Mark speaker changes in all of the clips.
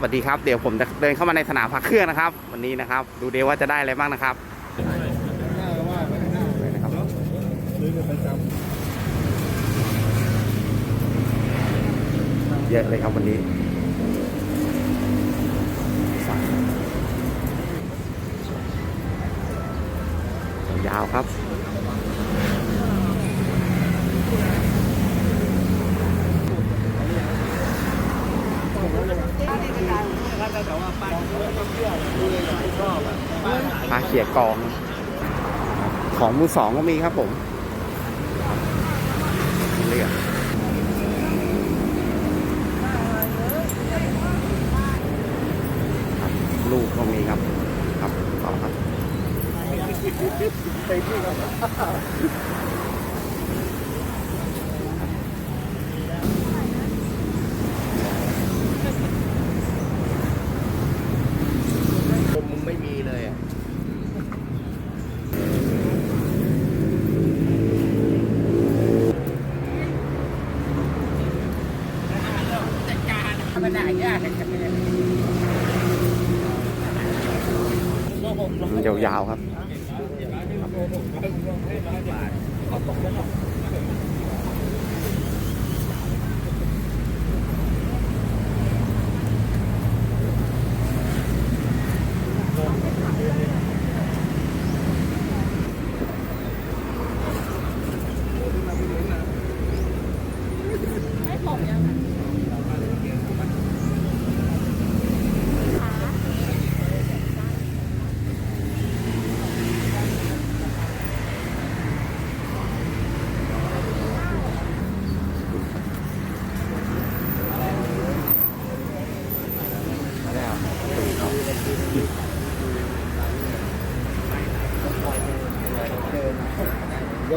Speaker 1: สวัสดีครับ เดี๋ยวผมจะเดินเข้ามาในสนามพักเครื่องนะครับ วันนี้นะครับ ดูเดียวว่าจะได้อะไรบ้างนะครับเยอะเลยครับวันนี้ยาวครับ ปลาเขียกอง ของมือสองก็มีครับผมเลือกครับลูกก็มีครับ ครับต่อครับ
Speaker 2: มึงไม่มีเลยอะ
Speaker 1: มันยาวๆครับ
Speaker 2: เดี๋ยวเจ อ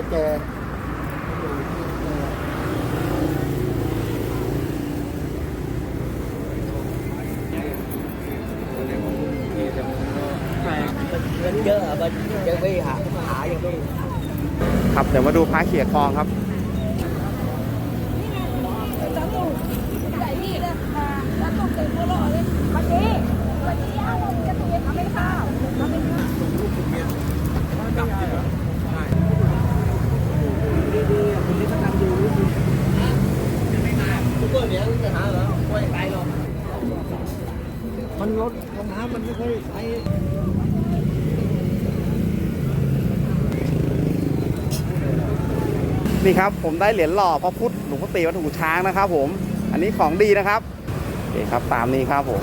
Speaker 2: เงินเยอะอะมันยังไม่หาหายังไม่
Speaker 1: ครับ เดี๋ยวมาดูพระเขียกองครับ
Speaker 3: จังหวะใหญ่นี่เลยมาแล้วต้องเต็มตลอดเลยวันนี้วันนี้เอาเราจะตัวเองทำไม่ข้าวทำไม่ข้าว
Speaker 2: ทุกคนเนี้ยจะหาแล้วไม่ไปหรอก มันรถรองเท้ามันไม่ค่อยไป
Speaker 1: นี่ครับ ผมได้เหรียญหล่อพระพุทธหลวงพ่อตีวัดหูช้างนะครับ ผม อันนี้ของดีนะครับโอเคครับตามนี้ครับผม